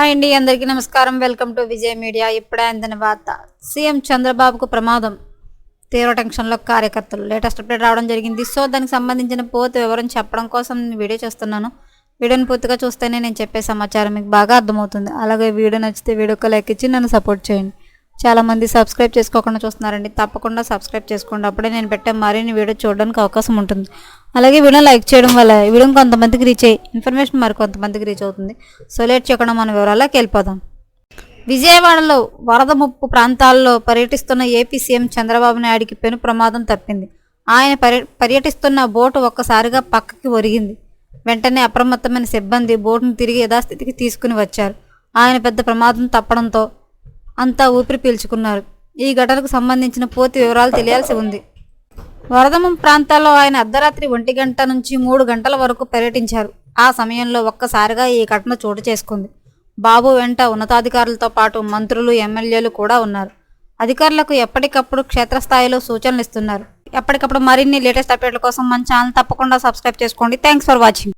Hi అండి అందరికీ నమస్కారం. Welcome to Vijay media. ఇప్పుడే అందిన వార్త. సీఎం చంద్రబాబుకు ప్రమాదం. తీవ్ర టెన్షన్లో కార్యకర్తలు. లేటెస్ట్ అప్డేట్ రావడం జరిగింది. సో దానికి సంబంధించిన పూర్తి వివరం చెప్పడం కోసం నేను వీడియో చేస్తున్నాను. వీడియోని పూర్తిగా చూస్తేనే నేను చెప్పే సమాచారం మీకు బాగా అర్థమవుతుంది. అలాగే వీడియో నచ్చితే వీడియోకి లైక్ ఇచ్చి నన్ను సపోర్ట్ చేయండి. చాలామంది సబ్స్క్రైబ్ చేసుకోకుండా చూస్తున్నారండి. తప్పకుండా సబ్స్క్రైబ్ చేసుకోండి. అప్పుడే నేను పెట్టే మరిన్ని వీడియో చూడడానికి అవకాశం ఉంటుంది. అలాగే వీడియో లైక్ చేయడం వల్ల వీడియో కొంతమందికి రీచ్ అయ్యి ఇన్ఫర్మేషన్ మరి కొంతమందికి రీచ్ అవుతుంది. సో లేట్ చేయకుండా మన వివరాలకు వెళ్ళిపోదాం. విజయవాడలో వరద ముప్పు ప్రాంతాల్లో పర్యటిస్తున్న ఏపీ సీఎం చంద్రబాబు నాయుడికి పెను ప్రమాదం తప్పింది. ఆయన పర్య పర్యటిస్తున్న బోటు ఒక్కసారిగా పక్కకి ఒరిగింది. వెంటనే అప్రమత్తమైన సిబ్బంది బోటును తిరిగి యథాస్థితికి తీసుకుని వచ్చారు. ఆయన పెద్ద ప్రమాదం తప్పడంతో అంతా ఊపిరి పీల్చుకున్నారు. ఈ ఘటనకు సంబంధించిన పూర్తి వివరాలు తెలియాల్సి ఉంది. వరదమం ప్రాంతాల్లో ఆయన అర్ధరాత్రి ఒంటి గంట నుంచి మూడు గంటల వరకు పర్యటించారు. ఆ సమయంలో ఒక్కసారిగా ఈ ఘటన చోటు చేసుకుంది. బాబు వెంట ఉన్నతాధికారులతో పాటు మంత్రులు ఎమ్మెల్యేలు కూడా ఉన్నారు. అధికారులకు ఎప్పటికప్పుడు క్షేత్రస్థాయిలో సూచనలు ఇస్తున్నారు. ఎప్పటికప్పుడు మరిన్ని లేటెస్ట్ అప్డేట్ల కోసం మన ఛానల్ తప్పకుండా సబ్స్క్రైబ్ చేసుకోండి. Thanks for watching.